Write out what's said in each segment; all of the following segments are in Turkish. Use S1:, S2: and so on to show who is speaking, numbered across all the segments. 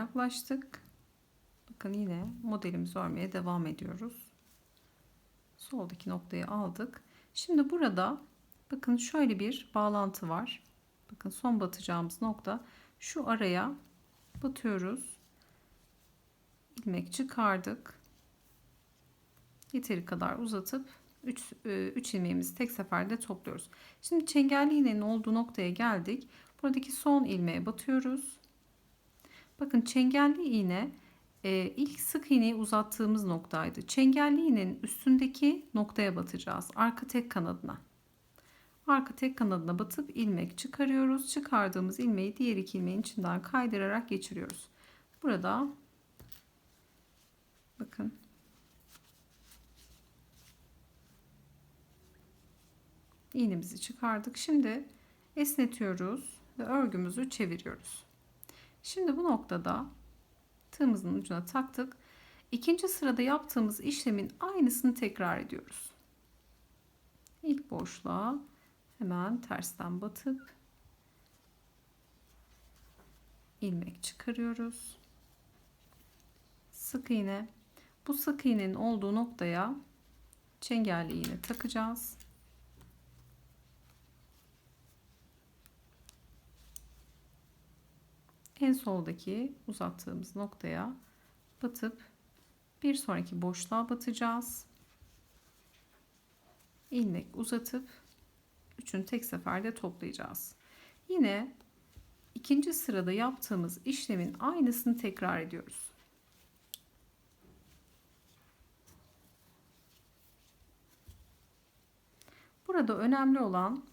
S1: yaklaştık. Bakın yine modelimizi örmeye devam ediyoruz. Soldaki noktayı aldık. Şimdi burada bakın şöyle bir bağlantı var. Bakın son batacağımız nokta şu araya batıyoruz. ilmek çıkardık. Yeteri kadar uzatıp 3 3 ilmeğimizi tek seferde topluyoruz. Şimdi çengelli iğnenin olduğu noktaya geldik. Buradaki son ilmeğe batıyoruz. Bakın çengelli iğne e, ilk sık iğneyi uzattığımız noktaydı. Çengelli iğnenin üstündeki noktaya batacağız. Arka tek kanadına. Arka tek kanadına batıp ilmek çıkarıyoruz. Çıkardığımız ilmeği diğer iki ilmeğin içinden kaydırarak geçiriyoruz. Burada bakın iğnemizi çıkardık. Şimdi esnetiyoruz ve örgümüzü çeviriyoruz. Şimdi bu noktada tığımızın ucuna taktık. İkinci sırada yaptığımız işlemin aynısını tekrar ediyoruz. İlk boşluğa hemen tersten batıp ilmek çıkarıyoruz. Sık iğne. Bu sık iğnenin olduğu noktaya çengelli iğne takacağız. En soldaki uzattığımız noktaya batıp bir sonraki boşluğa batacağız. ilmek uzatıp üçünü tek seferde toplayacağız. Yine ikinci sırada yaptığımız işlemin aynısını tekrar ediyoruz. Burada önemli olan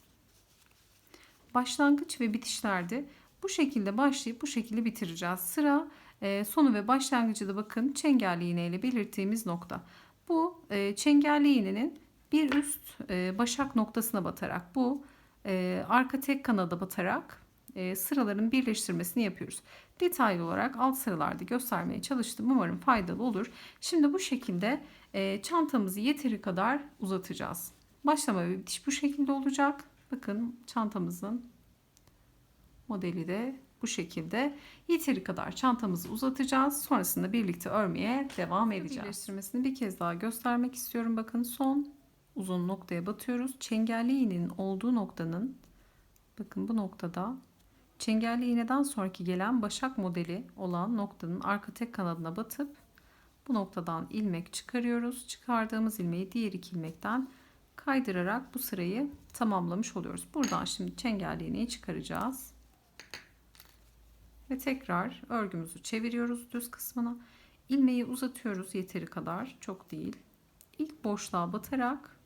S1: başlangıç ve bitişlerde bu şekilde başlayıp bu şekilde bitireceğiz. Sıra e, sonu ve başlangıcı da bakın çengelli iğne ile belirttiğimiz nokta. Bu e, çengelli iğnenin bir üst e, başak noktasına batarak bu e, arka tek kanada batarak e, sıraların birleştirmesini yapıyoruz. Detaylı olarak alt sıralarda göstermeye çalıştım. Umarım faydalı olur. Şimdi bu şekilde e, çantamızı yeteri kadar uzatacağız. Başlama ve bitiş bu şekilde olacak. Bakın çantamızın modeli de bu şekilde yeteri kadar çantamızı uzatacağız. Sonrasında birlikte örmeye devam edeceğiz. Birleştirmesini bir kez daha göstermek istiyorum. Bakın son uzun noktaya batıyoruz. Çengelli iğnenin olduğu noktanın bakın bu noktada çengelli iğneden sonraki gelen başak modeli olan noktanın arka tek kanadına batıp bu noktadan ilmek çıkarıyoruz. Çıkardığımız ilmeği diğer iki ilmekten kaydırarak bu sırayı tamamlamış oluyoruz. Buradan şimdi çengelli iğneyi çıkaracağız. Ve tekrar örgümüzü çeviriyoruz düz kısmına. ilmeği uzatıyoruz yeteri kadar. Çok değil. İlk boşluğa batarak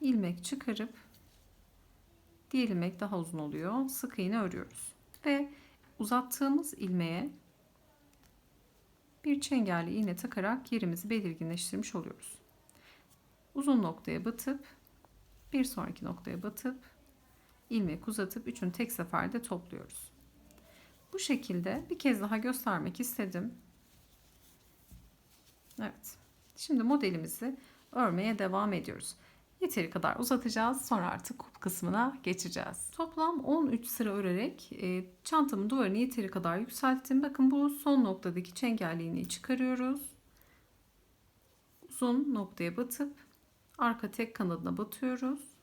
S1: ilmek çıkarıp diğer ilmek daha uzun oluyor. Sık iğne örüyoruz. Ve uzattığımız ilmeğe bir çengelli iğne takarak yerimizi belirginleştirmiş oluyoruz. Uzun noktaya batıp bir sonraki noktaya batıp ilmek uzatıp üçünü tek seferde topluyoruz. Bu şekilde bir kez daha göstermek istedim. Evet. Şimdi modelimizi örmeye devam ediyoruz. Yeteri kadar uzatacağız. Sonra artık kup kısmına geçeceğiz. Toplam 13 sıra örerek e, çantamın duvarını yeteri kadar yükselttim. Bakın bu son noktadaki çengelli iğneyi çıkarıyoruz. Uzun noktaya batıp arka tek kanadına batıyoruz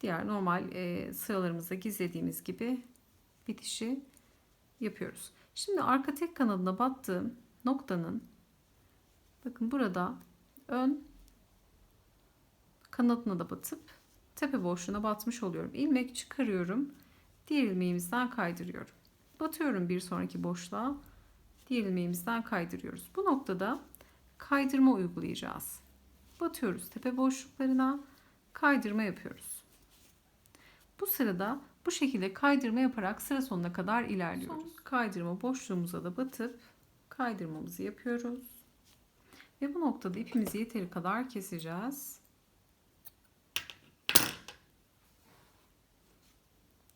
S1: diğer normal e, sıralarımızda gizlediğimiz gibi bitişi yapıyoruz. Şimdi arka tek kanadına battığım noktanın bakın burada ön kanadına da batıp tepe boşluğuna batmış oluyorum. İlmek çıkarıyorum. Diğer ilmeğimizden kaydırıyorum. Batıyorum bir sonraki boşluğa. Diğer ilmeğimizden kaydırıyoruz. Bu noktada kaydırma uygulayacağız. Batıyoruz tepe boşluklarına. Kaydırma yapıyoruz. Bu sırada bu şekilde kaydırma yaparak sıra sonuna kadar ilerliyoruz. Son kaydırma boşluğumuza da batıp kaydırmamızı yapıyoruz. Ve bu noktada ipimizi yeteri kadar keseceğiz.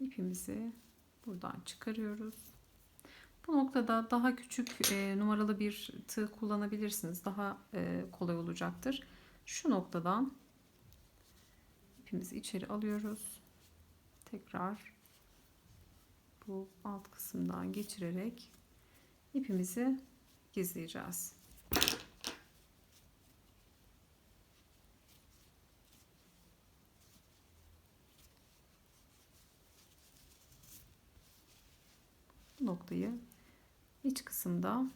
S1: İpimizi buradan çıkarıyoruz. Bu noktada daha küçük e, numaralı bir tığ kullanabilirsiniz. Daha e, kolay olacaktır. Şu noktadan ipimizi içeri alıyoruz tekrar bu alt kısımdan geçirerek ipimizi gizleyeceğiz. Bu noktayı iç kısımda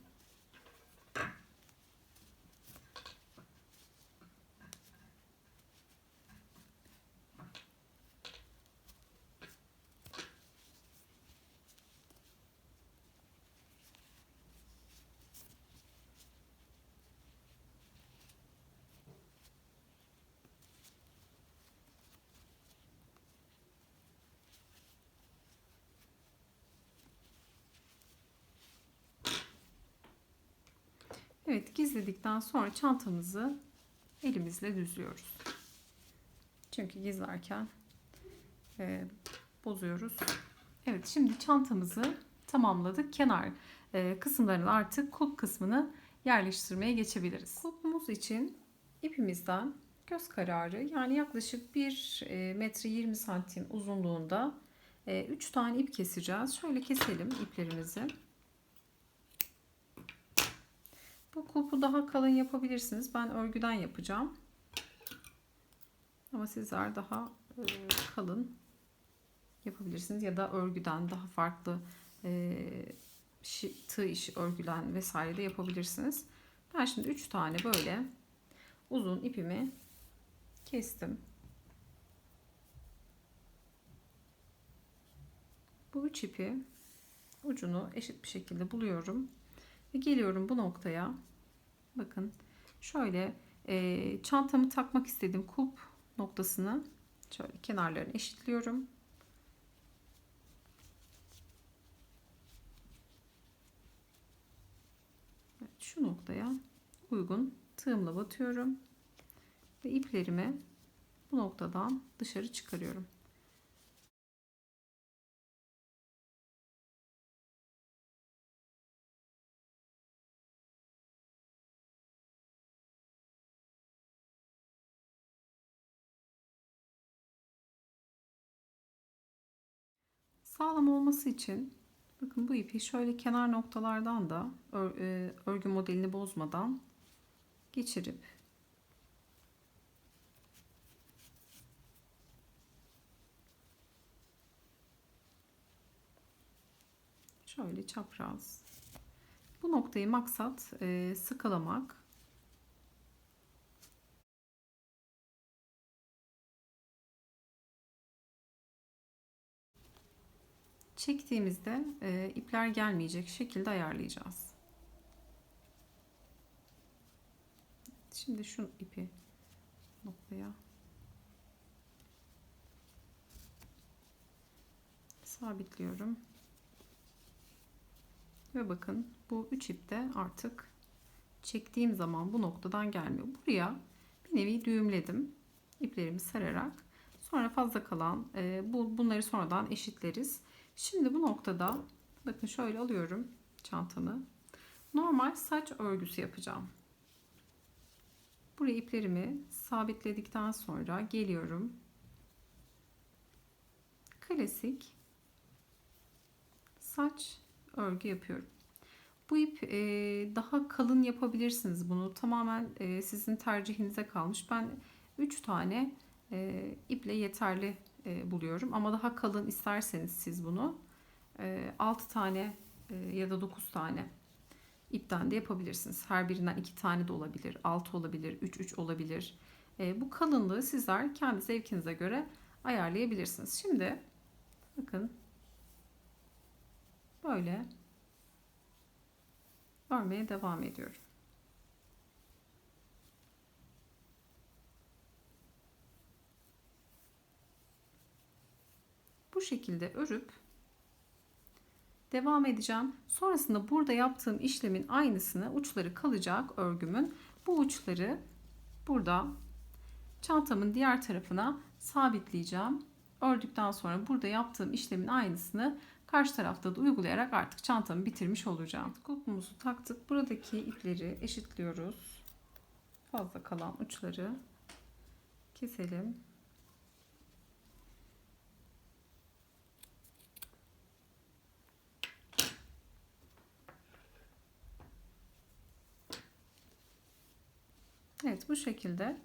S1: Evet gizledikten sonra çantamızı elimizle düzlüyoruz. Çünkü gizlerken e, bozuyoruz. Evet şimdi çantamızı tamamladık. Kenar e, kısımlarını artık kulp kısmını yerleştirmeye geçebiliriz. Kulpumuz için ipimizden göz kararı yani yaklaşık 1 e, metre 20 santim uzunluğunda 3 tane ip keseceğiz. Şöyle keselim iplerimizi. Bu kulpu daha kalın yapabilirsiniz. Ben örgüden yapacağım. Ama sizler daha e, kalın yapabilirsiniz ya da örgüden daha farklı e, tığ işi örgülen vesaire de yapabilirsiniz. Ben şimdi 3 tane böyle uzun ipimi kestim. Bu üç ipi ucunu eşit bir şekilde buluyorum ve geliyorum bu noktaya. Bakın şöyle e, çantamı takmak istediğim kulp noktasını şöyle kenarlarını eşitliyorum. Evet, şu noktaya uygun tığımla batıyorum ve iplerimi bu noktadan dışarı çıkarıyorum Sağlam olması için bakın bu ipi şöyle kenar noktalardan da e, örgü modelini bozmadan geçirip şöyle çapraz. Bu noktayı maksat e, sıkalamak çektiğimizde e, ipler gelmeyecek şekilde ayarlayacağız. Şimdi şu ipi noktaya sabitliyorum. Ve bakın bu üç ip de artık çektiğim zaman bu noktadan gelmiyor. Buraya bir nevi düğümledim. iplerimi sararak. Sonra fazla kalan e, bu bunları sonradan eşitleriz. Şimdi bu noktada bakın şöyle alıyorum çantamı. Normal saç örgüsü yapacağım. Buraya iplerimi sabitledikten sonra geliyorum. Klasik saç örgü yapıyorum. Bu ip e, daha kalın yapabilirsiniz bunu. Tamamen e, sizin tercihinize kalmış. Ben 3 tane e, iple yeterli e, buluyorum. Ama daha kalın isterseniz siz bunu e, 6 tane e, ya da 9 tane ipten de yapabilirsiniz. Her birinden 2 tane de olabilir, 6 olabilir, 3 3 olabilir. E, bu kalınlığı sizler kendi zevkinize göre ayarlayabilirsiniz. Şimdi bakın böyle örmeye devam ediyorum. Bu şekilde örüp devam edeceğim. Sonrasında burada yaptığım işlemin aynısını uçları kalacak örgümün. Bu uçları burada çantamın diğer tarafına sabitleyeceğim. Ördükten sonra burada yaptığım işlemin aynısını karşı tarafta da uygulayarak artık çantamı bitirmiş olacağım. Kulpumuzu taktık. Buradaki ipleri eşitliyoruz. Fazla kalan uçları keselim. Evet bu şekilde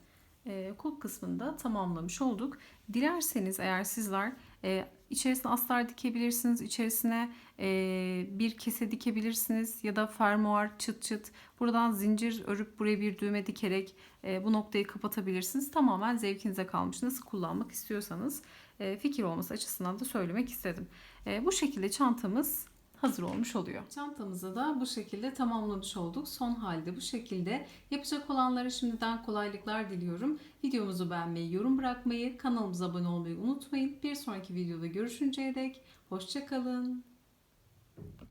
S1: e, kulp kısmını da tamamlamış olduk. Dilerseniz eğer sizler e, içerisine astar dikebilirsiniz. içerisine e, bir kese dikebilirsiniz ya da fermuar çıt çıt. Buradan zincir örüp buraya bir düğme dikerek e, bu noktayı kapatabilirsiniz. Tamamen zevkinize kalmış. Nasıl kullanmak istiyorsanız e, fikir olması açısından da söylemek istedim. E, bu şekilde çantamız hazır olmuş oluyor. Çantamızı da bu şekilde tamamlamış olduk. Son halde bu şekilde. Yapacak olanlara şimdiden kolaylıklar diliyorum. Videomuzu beğenmeyi, yorum bırakmayı, kanalımıza abone olmayı unutmayın. Bir sonraki videoda görüşünceye dek hoşçakalın.